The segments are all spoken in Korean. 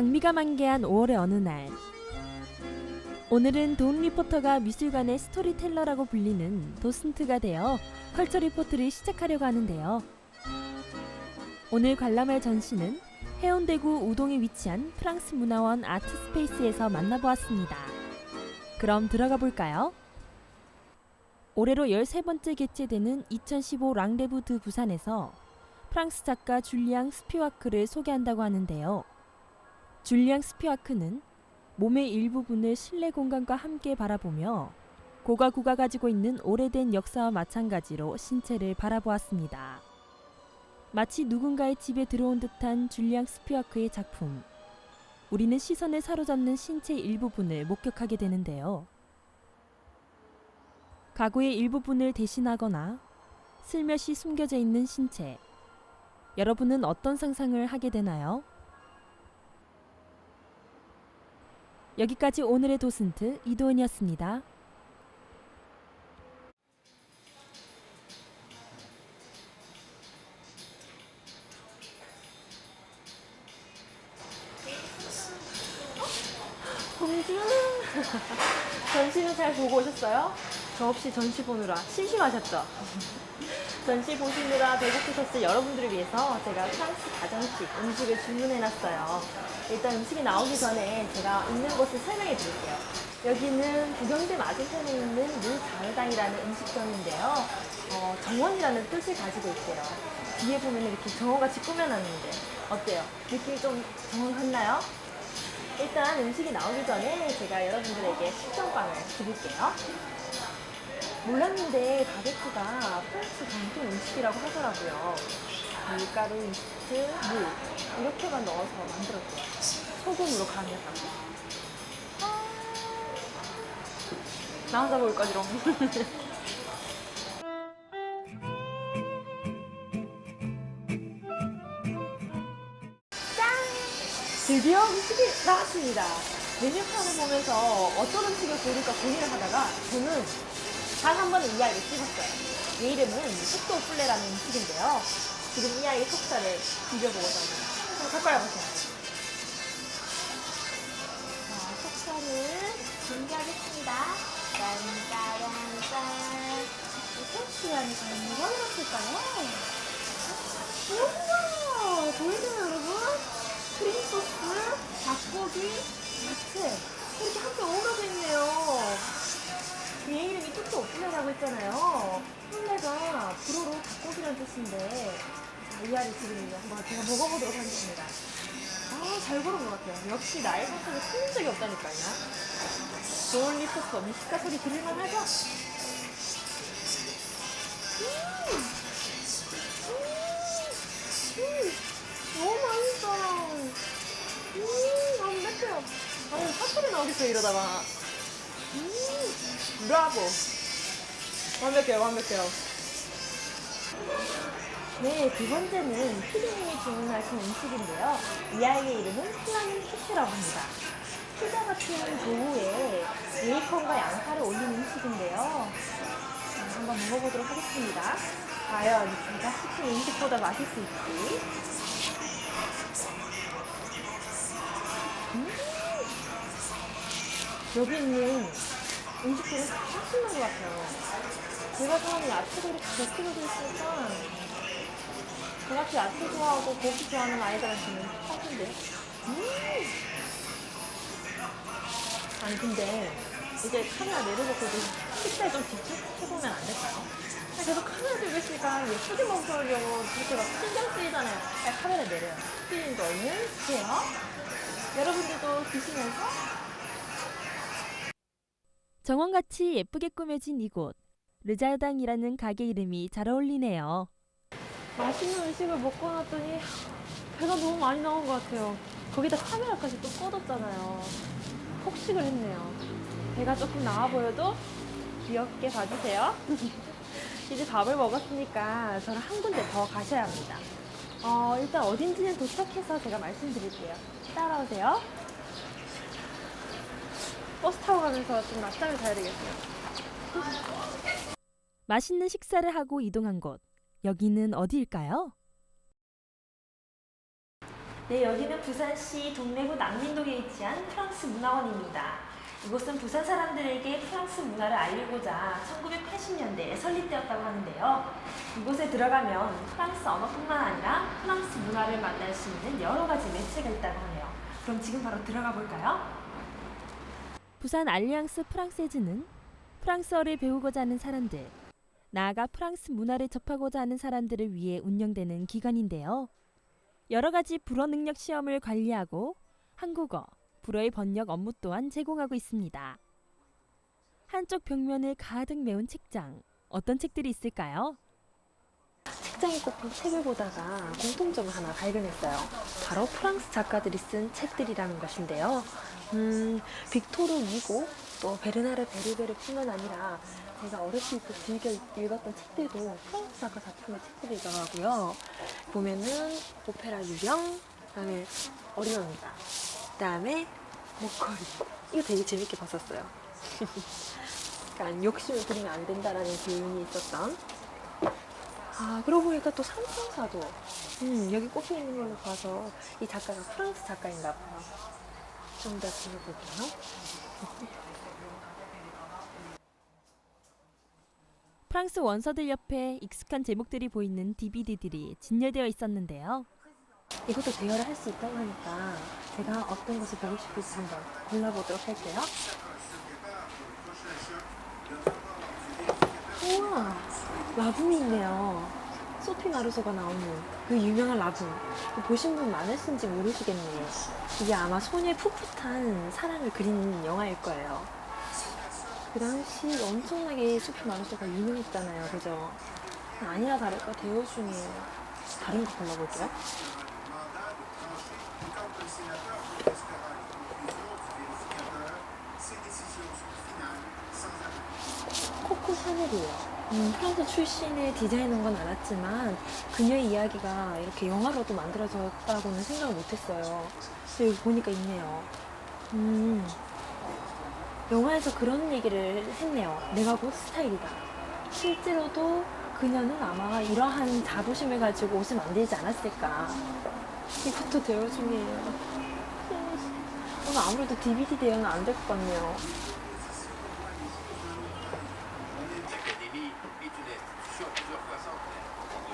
장미가 만개한 5월의 어느 날 오늘은 돈 리포터가 미술관의 스토리텔러라고 불리는 도슨트가 되어 컬처 리포트를 시작하려고 하는데요. 오늘 관람할 전시는 해운대구 우동에 위치한 프랑스 문화원 아트 스페이스에서 만나보았습니다. 그럼 들어가 볼까요? 올해로 13번째 개최되는 2015 랑레브 드 부산에서 프랑스 작가 줄리앙 스피와크를 소개한다고 하는데요. 줄리앙 스피와크는 몸의 일부분을 실내 공간과 함께 바라보며 고가구가 가지고 있는 오래된 역사와 마찬가지로 신체를 바라보았습니다. 마치 누군가의 집에 들어온 듯한 줄리앙 스피와크의 작품. 우리는 시선을 사로잡는 신체 일부분을 목격하게 되는데요. 가구의 일부분을 대신하거나 슬며시 숨겨져 있는 신체. 여러분은 어떤 상상을 하게 되나요? 여기까지 오늘의 도슨트 이도은이었습니다. 전시는 잘 보고 오셨어요? 저 없이 전시 보느라 심심하셨죠? 전시 보시느라 배고프셨을 여러분들을 위해서 제가 프랑스 가정식 음식을 주문해놨어요. 일단 음식이 나오기 전에 제가 있는 곳을 설명해 드릴게요. 여기는 부경대 맞은편에 있는 물자르당이라는 음식점인데요. 어, 정원이라는 뜻을 가지고 있대요. 뒤에 보면 이렇게 정원같이 꾸며놨는데 어때요? 느낌이 좀 정원 같나요? 일단 음식이 나오기 전에 제가 여러분들에게 식전빵을 드릴게요. 몰랐는데 바게트가 프랑스 전통 음식이라고 하더라고요. 밀가루, 이스트, 물 이렇게만 넣어서 만들었대요. 소금으로 간했다고. 나 혼자 먹을 거지롱. 짠! 드디어 음식이 나왔습니다. 메뉴판을 보면서 어떤 음식을 고를까 고민을 하다가 저는 단 한 번은 이 아이를 찍었어요. 얘 이름은 속도 플레라는 음식인데요. 지금 이 아이의 속살을 합니다. 한번. 자, 속살을 준비하겠습니다. 짠짜란짠. 이 토스트라니까 뭐가 들었을까요? 우와! 보이세요, 여러분? 크림 소스, 닭고기, 야채. 이렇게 함께 어우러져 있네요. 얘 이름이 뚝뚝 오플레라고 했잖아요. 플레가 불어로 닭고기라는 뜻인데 자, 이 알을 지금 한번 제가 먹어보도록 하겠습니다. 아, 잘 고른 것 같아요. 역시 나의 선택을 틀린 적이 없다니까요. 좋은 리포트 미식가 소리 들을만 하죠? 음! 음! 음! 너무 맛있어요. 음, 안 맵대요. 아니, 사투리 나오겠어요, 이러다가. 음, 브라보. 완벽해요, 완벽해요. 네, 두 번째는 피디님이 주문하신 음식인데요. 이 아이의 이름은 플라밍 키트라고 합니다. 피자 같은 도우에 베이컨과 양파를 올린 음식인데요. 자, 한번 먹어보도록 하겠습니다. 과연 제가 시킨 음식보다 맛있을지. 음, 여기 있는 음식들은 다 맛있는 것 같아요. 제가 좋아하는 야채도 이렇게 곁들여져 있으니까 저같이 야채 좋아하고 고기 좋아하는 아이들한테는 딱인데. 음. 아니 근데 이제 카메라 내려놓고도 식사에 좀 집중해보면 안 될까요? 계속 카메라 들고 있으니까 예쁘게 먹으려고 그렇게 막 신경 쓰이잖아요. 야, 카메라 내려요. 피디님도 얼른 드세요. 여러분들도 드시면서 정원같이 예쁘게 꾸며진 이곳 르자당이라는 가게 이름이 잘 어울리네요. 맛있는 음식을 먹고 났더니 배가 너무 많이 나온 것 같아요. 거기다 카메라까지 또 꺼뒀잖아요. 폭식을 했네요. 배가 조금 나와 보여도 귀엽게 봐주세요. 이제 밥을 먹었으니까 저는 한 군데 더 가셔야 합니다. 어, 일단 어딘지는 도착해서 제가 말씀드릴게요. 따라오세요. 버스 타고 가면서 좀 낮잠을 자야 되겠어요. 맛있는 식사를 하고 이동한 곳. 여기는 어디일까요? 네, 여기는 부산시 동래구 남민동에 위치한 프랑스 문화원입니다. 이곳은 부산 사람들에게 프랑스 문화를 알리고자 1980년대에 설립되었다고 하는데요. 이곳에 들어가면 프랑스 언어뿐만 아니라 프랑스 문화를 만날 수 있는 여러 가지 매체가 있다고 하네요. 그럼 지금 바로 들어가 볼까요? 부산 알리앙스 프랑세즈는 프랑스어를 배우고자 하는 사람들, 나아가 프랑스 문화를 접하고자 하는 사람들을 위해 운영되는 기관인데요. 여러 가지 불어 능력 시험을 관리하고 한국어, 불어의 번역 업무 또한 제공하고 있습니다. 한쪽 벽면을 가득 메운 책장, 어떤 책들이 있을까요? 책장에 꽂힌 책을 보다가 공통점을 하나 발견했어요. 바로 프랑스 작가들이 쓴 책들이라는 것인데요. 음, 빅토르 위고 또 베르나르 베르베르뿐만 아니라 제가 어렸을 때 즐겨 읽었던 책들도 프랑스 작가 작품의 책들이더라고요. 보면은 오페라 유령, 그다음에 어리언가, 그다음에 목걸이. 이거 되게 재밌게 봤었어요. 약간 욕심을 부리면 안 된다라는 교훈이 있었던. 아 그러고 보니까 또 삼성사도 음, 여기 꼽혀 있는 걸로 봐서 이 작가가 프랑스 작가인가 봐요. 좀 더 들어볼게요. 프랑스 원서들 옆에 익숙한 제목들이 보이는 DVD들이 진열되어 있었는데요. 이것도 대여를 할 수 있다고 하니까 제가 어떤 것을 보고 싶을지 한번 골라보도록 할게요. 우와, 라붐이 있네요. 소피 마르소가 나오는 그 유명한 라붐. 보신 분 많으신지 모르시겠네요. 이게 아마 소녀의 풋풋한 사랑을 그린 영화일 거예요. 그 당시 엄청나게 소피 마르소가 유명했잖아요. 그죠? 아니라 다를까 대여 중에 다른 거 골라볼게요. 코코 샤넬이에요. 음, 프랑스 출신의 디자이너인 건 알았지만 그녀의 이야기가 이렇게 영화로도 만들어졌다고는 생각을 못했어요. 여기 보니까 있네요. 음, 영화에서 그런 얘기를 했네요. 내가 곧 스타일이다. 실제로도 그녀는 아마 이러한 자부심을 가지고 옷을 만들지 않았을까. 이것도 대여 중이에요. 오늘 아무래도 DVD 대여는 안 될 것 같네요.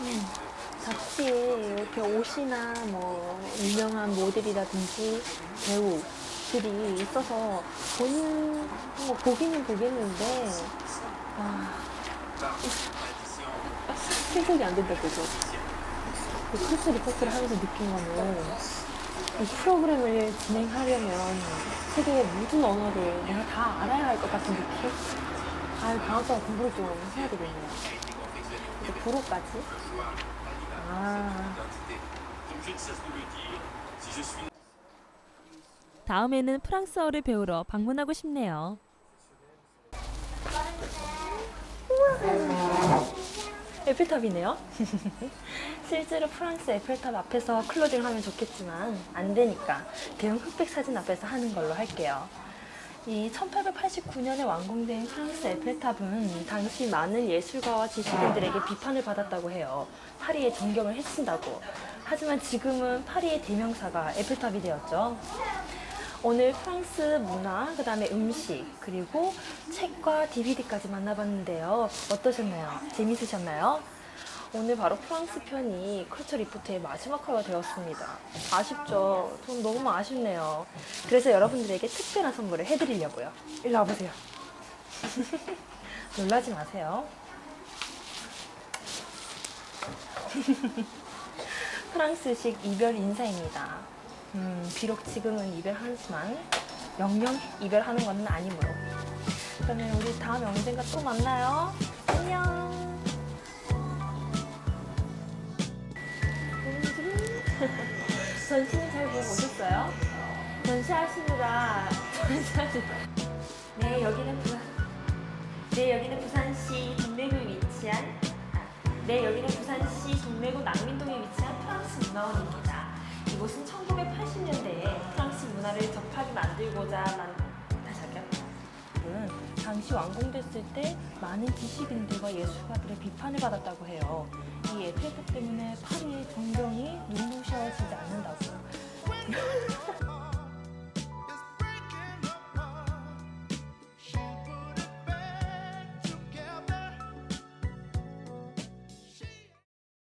음, 잡지에 이렇게 옷이나 뭐 유명한 모델이라든지 배우들이 있어서 보는 뭐 보기는 보겠는데 아 생각이 안 된다 그죠? 그 크스 리포트를 하면서 느낀 거는 이 프로그램을 진행하려면 세계의 모든 언어를 내가 다 알아야 할 것 같은 느낌? 아, 다음 달 공부를 좀 해야 되겠네요. 이제 불어까지? 아. 다음에는 프랑스어를 배우러 방문하고 싶네요. 에펠탑이네요. 실제로 프랑스 에펠탑 앞에서 클로징 하면 좋겠지만 안 되니까 대형 흑백 사진 앞에서 하는 걸로 할게요. 이 1889년에 완공된 프랑스 에펠탑은 당시 많은 예술가와 지식인들에게 비판을 받았다고 해요. 파리의 정경을 해친다고. 하지만 지금은 파리의 대명사가 에펠탑이 되었죠. 오늘 프랑스 문화, 그 다음에 음식, 그리고 책과 DVD까지 만나봤는데요. 어떠셨나요? 재밌으셨나요? 오늘 바로 프랑스 편이 컬처 리포트의 마지막 화가 되었습니다. 아쉽죠? 좀 너무 아쉽네요. 그래서 여러분들에게 특별한 선물을 해드리려고요. 일로 와보세요. 놀라지 마세요. 프랑스식 이별 인사입니다. 음, 비록 지금은 이별하지만 영영 이별하는 것은 아니므로. 그러면 우리 다음에 언젠가 또 만나요. 안녕. 전시는 잘 보고 오셨어요? 전시하시느라 전시하시느라 네 여기는 부산 네 여기는 부산시 동래구에 위치한 아, 네 여기는 부산시 동래구 남민동에 위치한 프랑스 문화원입니다. 이곳은 1980년대에 프랑스 문화를 접하게 만들고자 만 다시 할게요. 은 당시 완공됐을 때 많은 지식인들과 예술가들의 비판을 받았다고 해요. 이 에펠탑 때문에 파리의 전경이 눈부셔지지 않는다고.